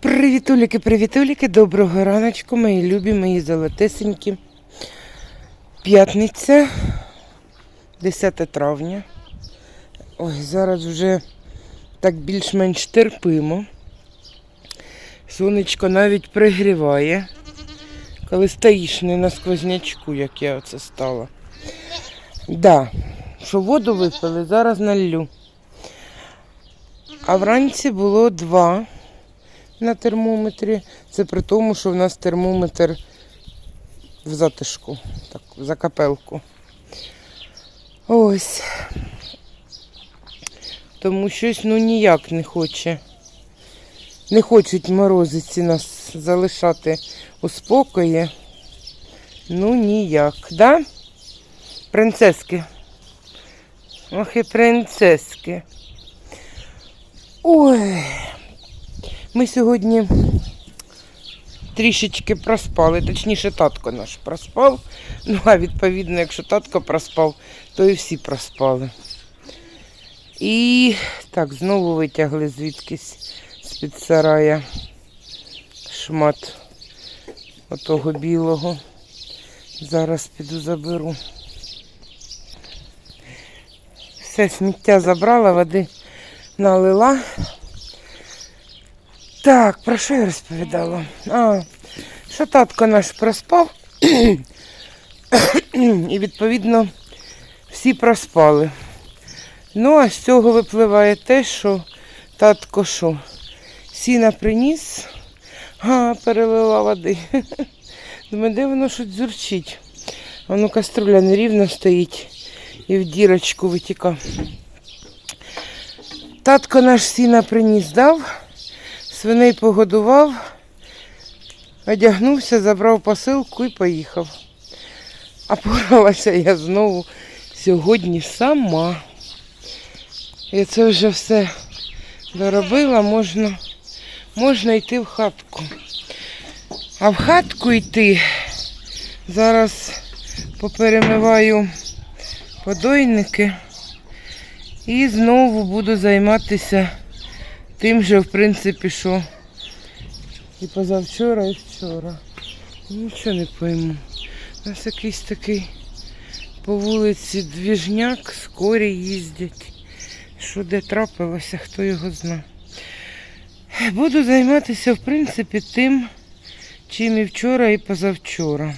Привітуліки, привітуліки, доброго раночку, мої любі, мої золотесенькі. П'ятниця, 10 травня. Ой, зараз вже так більш-менш терпимо. Сонечко навіть пригріває. Коли стоїш не на сквознячку, як я оце стала. Да, що воду випили, зараз налью. А вранці було два на термометрі. Це при тому, що в нас термометр в затишку, так, за капелку. Ось. Тому щось ну ніяк не хоче. Не хочуть морозиці нас залишати у спокої. Ну ніяк, да? Принцески. Ох і принцески. Ой. Ми сьогодні трішечки проспали, точніше, татко наш проспав. Ну, а відповідно, якщо татко проспав, то і всі проспали. І так, знову витягли звідкись з-під сарая шмат отого білого. Зараз піду заберу. Все сміття забрала, води налила. Так, про що я розповідала? А, що татко наш проспав. І відповідно всі проспали. Ну, а з цього випливає те, що татко що? Сіна приніс, а перелила води. Думаю, де воно щось дзюрчить. Воно каструля нерівно стоїть і в дірочку витіка. Татко наш сіна приніс дав. Свиней погодував, одягнувся, забрав посилку і поїхав. А поралася я знову сьогодні сама. І це вже все доробила, можна, можна йти в хатку. А в хатку йти зараз поперемиваю подойники і знову буду займатися тим же, в принципі, що і позавчора, і вчора. Нічого не пойму. У нас якийсь такий по вулиці двіжняк, скорі їздять. Що де трапилося, хто його зна. Буду займатися, в принципі, тим, чим і вчора, і позавчора.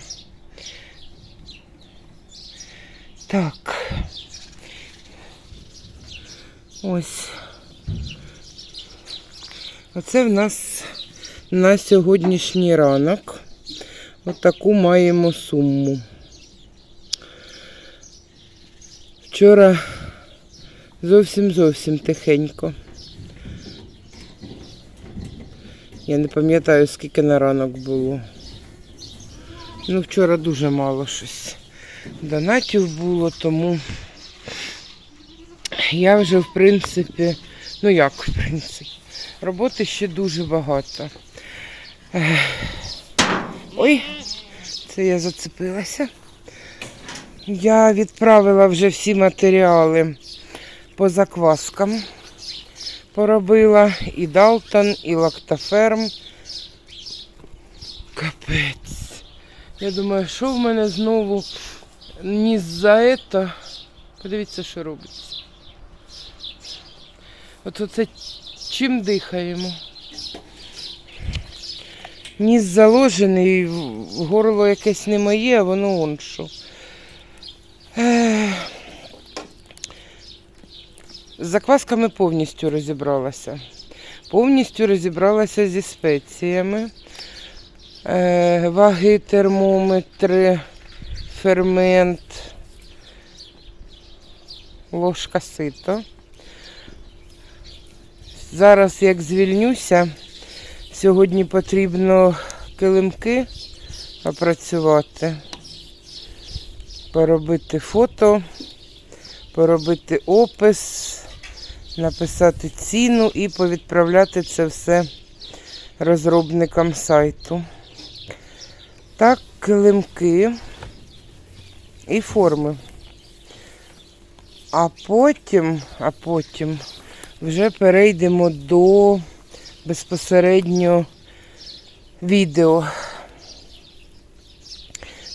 Так. Ось. Оце в нас на сьогоднішній ранок. Отаку маємо суму. Вчора зовсім зовсім тихенько. Я не пам'ятаю, скільки на ранок було. Ну, вчора дуже мало щось. Донатів було, тому я вже, в принципі, ну як, в принципі. Роботи ще дуже багато. Ой, це я зацепилася. Я відправила вже всі матеріали по закваскам. Поробила і Далтон, і Лактоферм. Капець. Я думаю, що в мене знову ні за це. Подивіться, що робиться. От оце чим дихаємо. Ніс заложений, горло якесь не моє, а воно он що. З заквасками повністю розібралася. Повністю розібралася зі спеціями. Е, ваги, термометри, фермент, ложка сито. Зараз, як звільнюся, сьогодні потрібно килимки опрацювати, поробити фото, поробити опис, написати ціну і повідправляти це все розробникам сайту. Так, килимки і форми. А потім, а потім вже перейдемо до безпосередньо відео.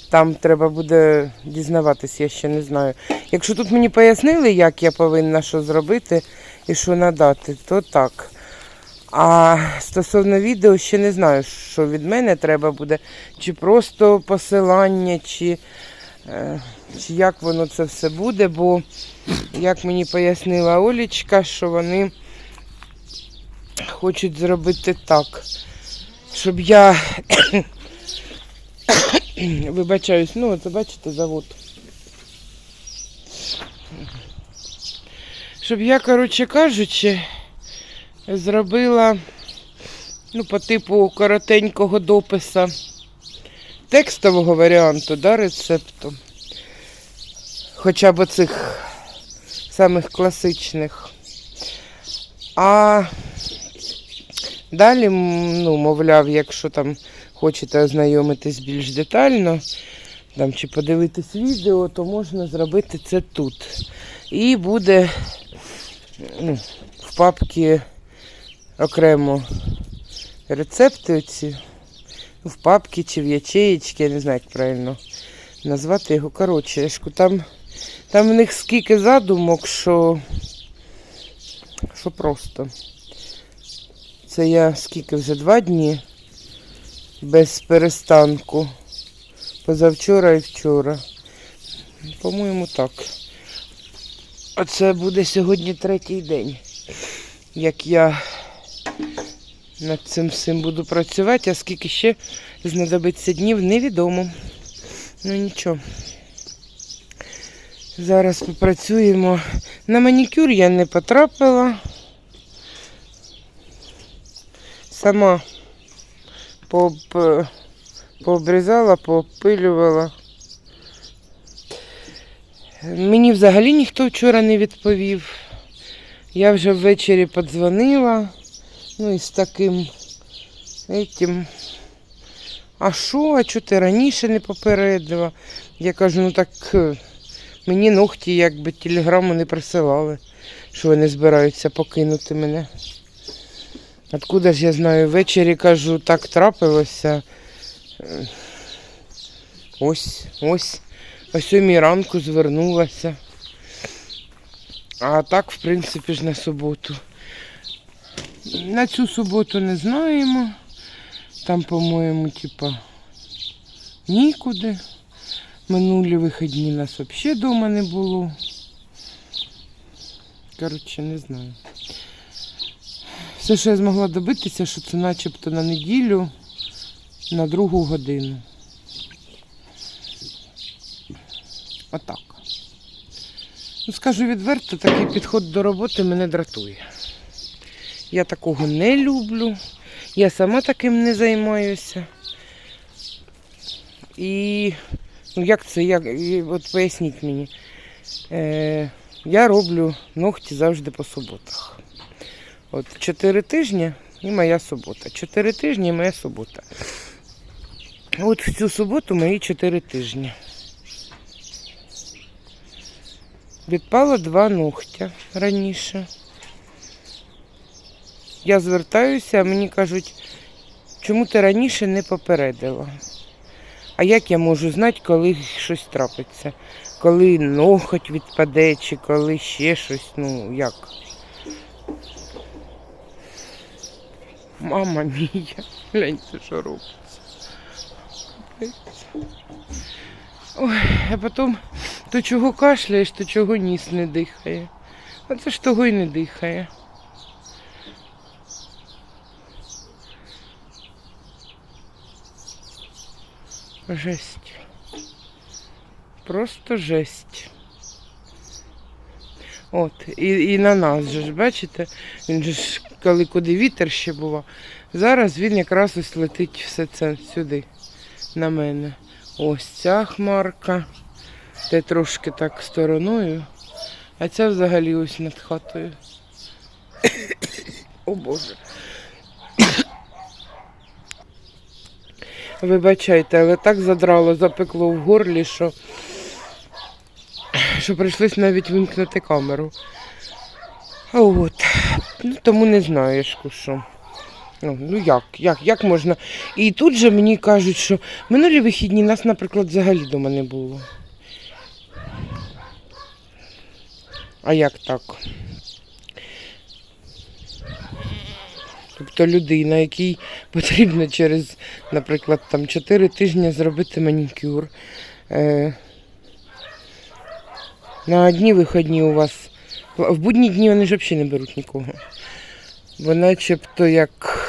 Там треба буде дізнаватись, я ще не знаю. Якщо тут мені пояснили, як я повинна що зробити і що надати, то так. А стосовно відео ще не знаю, що від мене треба буде. Чи просто посилання, чи, е, чи як воно це все буде, бо, як мені пояснила Олічка, що вони хочуть зробити так, щоб я вибачаюсь, ну це бачите завод. Щоб я, коротше кажучи, зробила ну, по типу коротенького дописа текстового варіанту, да, рецепту. Хоча б оцих самих класичних. А далі, ну, мовляв, якщо там хочете ознайомитись більш детально, там, чи подивитись відео, то можна зробити це тут. І буде ну, в папці окремо рецепти ці. В папці чи в ячеєчці, я не знаю, як правильно назвати його. Коротше, там, там в них скільки задумок, що, що просто. Це я скільки вже два дні без перестанку. Позавчора і вчора. По-моєму, так. А це буде сьогодні третій день, як я над цим всім буду працювати, а скільки ще знадобиться днів, невідомо. Ну нічого. Зараз попрацюємо. На манікюр я не потрапила. Сама пооб... пообрізала, поопилювала. Мені взагалі ніхто вчора не відповів. Я вже ввечері подзвонила. Ну і з таким этим. А що, а чого ти раніше не попередила? Я кажу, ну так е, мені ногті якби телеграму не присилали, що вони збираються покинути мене. Откуда ж я знаю? Ввечері кажу, так трапилося. Е, Ось, ось. О сьомій ранку звернулася. А так, в принципі, ж на суботу. На цю суботу не знаємо. Там, по-моєму, типа нікуди. Минулі вихідні нас взагалі вдома не було. Коротше, не знаю. Все, що я змогла добитися, що це начебто на неділю на другу годину. Отак. Ну, скажу відверто, такий підход до роботи мене дратує. Я такого не люблю. Я сама таким не займаюся. І ну як це? Як, от поясніть мені. Е, я роблю ногті завжди по суботах. От чотири тижні і моя субота. Чотири тижні і моя субота. От в цю суботу мої чотири тижні. Відпало два ногтя раніше. Я звертаюся, а мені кажуть, чому ти раніше не попередила? А як я можу знати, коли щось трапиться? Коли ноготь відпаде, чи коли ще щось, ну як? Мама мія, гляньте, що робиться. Ой, а потім то чого кашляєш, то чого ніс не дихає. А це ж того й не дихає. Жесть. Просто жесть. От, і, і на нас же ж, бачите, він же ж, коли куди вітер ще бував, зараз він якраз ось летить все це сюди, на мене. Ось ця хмарка. Те трошки так стороною, а ця взагалі ось над хатою. О Боже. Вибачайте, але так задрало, запекло в горлі, що, що прийшлось навіть вимкнути камеру. А От. Ну, тому не знаєш, що. Ну, ну як, як, як можна? І тут же мені кажуть, що минулі вихідні нас, наприклад, взагалі вдома не було. А як так? Тобто людина, якій потрібно через, наприклад, там 4 тижні зробити манікюр. Е, на одні виходні у вас. В будні дні вони ж взагалі не беруть нікого. Бо начебто як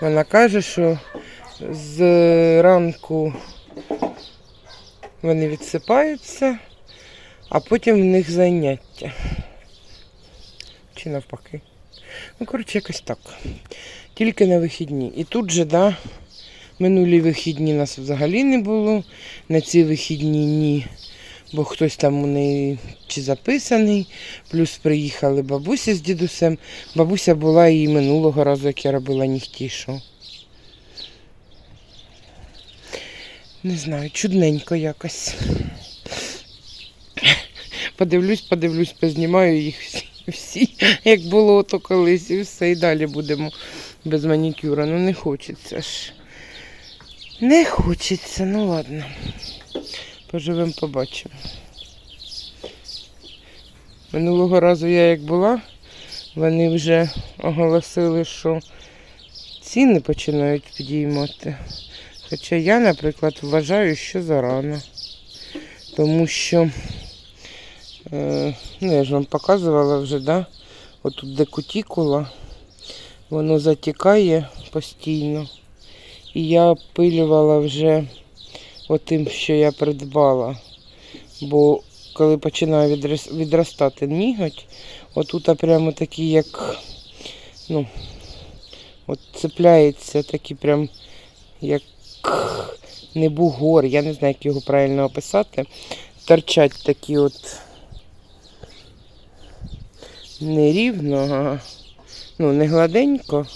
вона каже, що з ранку вони відсипаються, а потім в них заняття. Чи навпаки. Ну, коротше, якось так. Тільки на вихідні. І тут же, да, минулі вихідні нас взагалі не було. На ці вихідні ні. Бо хтось там у неї чи записаний, плюс приїхали бабуся з дідусем. Бабуся була і минулого разу, як я робила нігті, що. Не знаю, чудненько якось. Подивлюсь, подивлюсь, познімаю їх всі, всі, як було то колись, і все, і далі будемо без манікюра. Ну не хочеться ж. Не хочеться, ну ладно. Поживемо, побачимо. Минулого разу я як була, вони вже оголосили, що ціни починають підіймати. Хоча я, наприклад, вважаю, що зарано. Тому що, е, ну я ж вам показувала вже, да? Отут де кутікула, воно затікає постійно. І я опилювала вже отим, що я придбала. Бо коли починає відростати ніготь, отут прямо такі, як, ну, от цепляється такі прям, як не бугор, я не знаю, як його правильно описати. Торчать такі от нерівно, а, ну, не гладенько.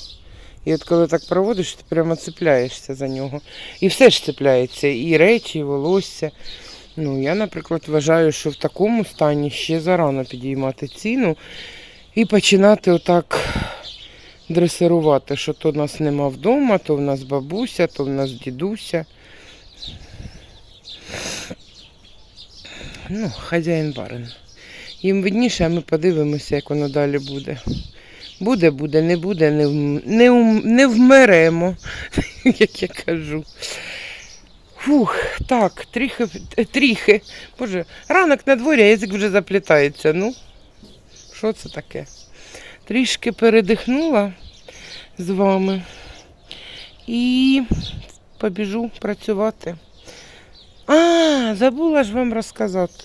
І от коли так проводиш, ти прямо цепляєшся за нього. І все ж цепляється, і речі, і волосся. Ну, я, наприклад, вважаю, що в такому стані ще зарано підіймати ціну і починати отак дресирувати, що то в нас нема вдома, то в нас бабуся, то в нас дідуся. Ну, хазяїн барин. Їм видніше, а ми подивимося, як воно далі буде. Буде, буде, не буде, не, не, не вмеремо, як я кажу. Фух, так, тріхи, тріхи. Боже, ранок на дворі, а язик вже заплітається. Ну, що це таке? Трішки передихнула з вами і побіжу працювати. А, забула ж вам розказати.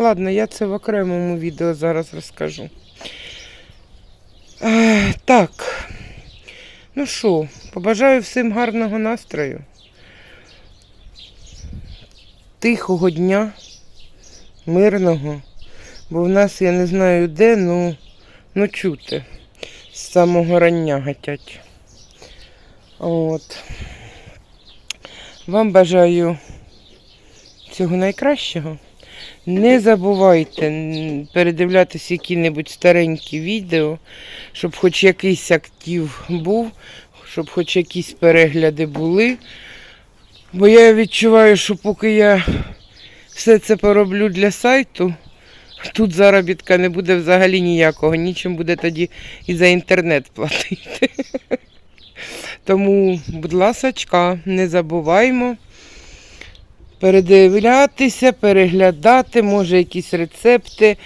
Ладно, я це в окремому відео зараз розкажу. Е, так. Ну що, побажаю всім гарного настрою. Тихого дня, мирного. Бо в нас, я не знаю де, ну, ну чути. З самого рання гатять. От. Вам бажаю всього найкращого. Не забувайте передивлятися які-небудь старенькі відео, щоб хоч якийсь актив був, щоб хоч якісь перегляди були. Бо я відчуваю, що поки я все це пороблю для сайту, тут заробітка не буде взагалі ніякого. Нічим буде тоді і за інтернет платити. Тому, будь ласочка, не забуваймо передивлятися, переглядати, може якісь рецепти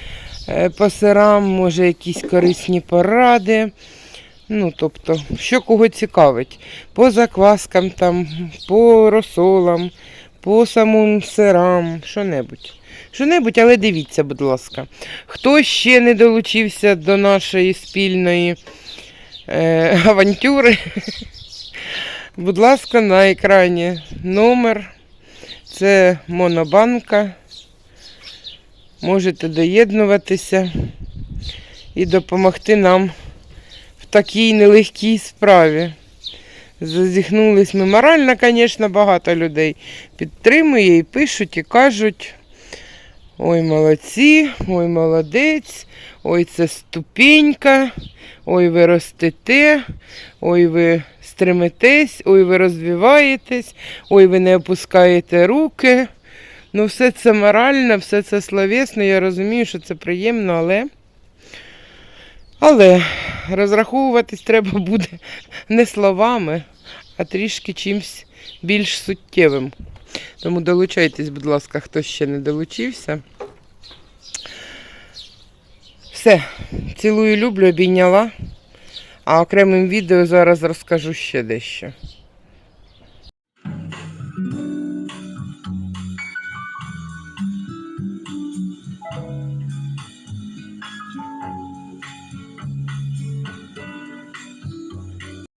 е, по сирам, може якісь корисні поради. Ну, тобто, що кого цікавить. По закваскам, там, по розсолам, по самим сирам, що-небудь. Що-небудь, але дивіться, будь ласка. Хто ще не долучився до нашої спільної е, авантюри, будь ласка, на екрані номер. Це монобанка. Можете доєднуватися і допомогти нам в такій нелегкій справі. Зазіхнулись ми морально, звісно, багато людей підтримує і пишуть, і кажуть. Ой, молодці, ой, молодець, ой, це ступенька, ой, ви ростете, ой, ви стремитесь, ой, ви розвиваєтесь, ой, ви не опускаєте руки. Ну, все це морально, все це словесно, я розумію, що це приємно, але. Але розраховуватись треба буде не словами, а трішки чимось більш суттєвим. Тому долучайтесь, будь ласка, хто ще не долучився. Все, цілую, люблю, обійняла. А окремим відео зараз розкажу ще дещо.